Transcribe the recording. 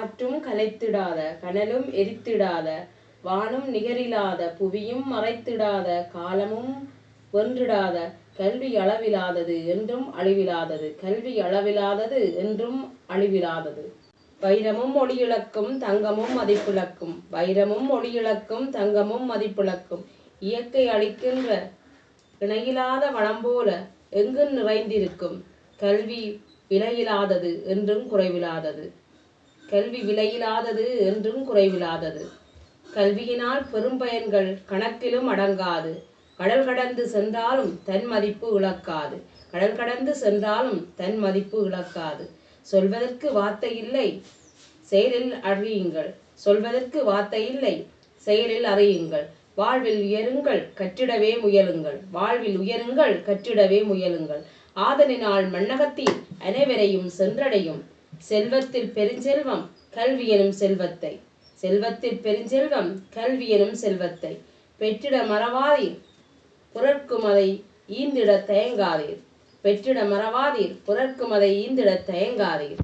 காற்றும் கலைத்திடாத கனலும் எரித்திடாத வானும் நிகரில்லாத புவியும் மறைத்திடாத காலமும் வென்றிடாத கல்வி அளவிலாதது என்றும் அழிவிலாதது கல்வி அளவிலாதது என்றும் அழிவிலாதது. வைரமும் ஒளியிழக்கும் தங்கமும் மதிப்பிழக்கும் வைரமும் ஒளியிழக்கும் தங்கமும் மதிப்பிழக்கும் இயற்கை அளிக்கின்ற இணையில்லாத வளம் போல எங்கும் நிறைந்திருக்கும் கல்வி விலையில்லாதது என்றும் குறைவிலாதது. கல்வி விலையில்லாதது என்றும் குறைவில்லாதது கல்வியினால் பெரும் பயன்கள் கணக்கிலும் அடங்காது. கடல் கடந்து சென்றாலும் தன் மதிப்பு இழக்காது. கடல் கடந்து சென்றாலும் தன் மதிப்பு இழக்காது. சொல்வதற்கு வார்த்தை இல்லை செயலில் அறியுங்கள். சொல்வதற்கு வார்த்தை இல்லை செயலில் அறியுங்கள். வாழ்வில் உயருங்கள் கற்றிடவே முயலுங்கள். வாழ்வில் உயருங்கள் கற்றிடவே முயலுங்கள். ஆதலினால் மண்ணகத்தில் அனைவரையும் சென்றடையும். செல்வத்தில் பெருஞ்செல்வம் கல்வி எனும் செல்வத்தை. செல்வத்தில் பெருஞ்செல்வம் கல்வி எனும் செல்வத்தை. பெற்றிட மறவாதீர் புறர்க்கும் அதை ஈந்திட தயங்காதீர். பெற்றிட மறவாதீர் புறர்க்கும் அதை ஈந்திட தயங்காதீர்.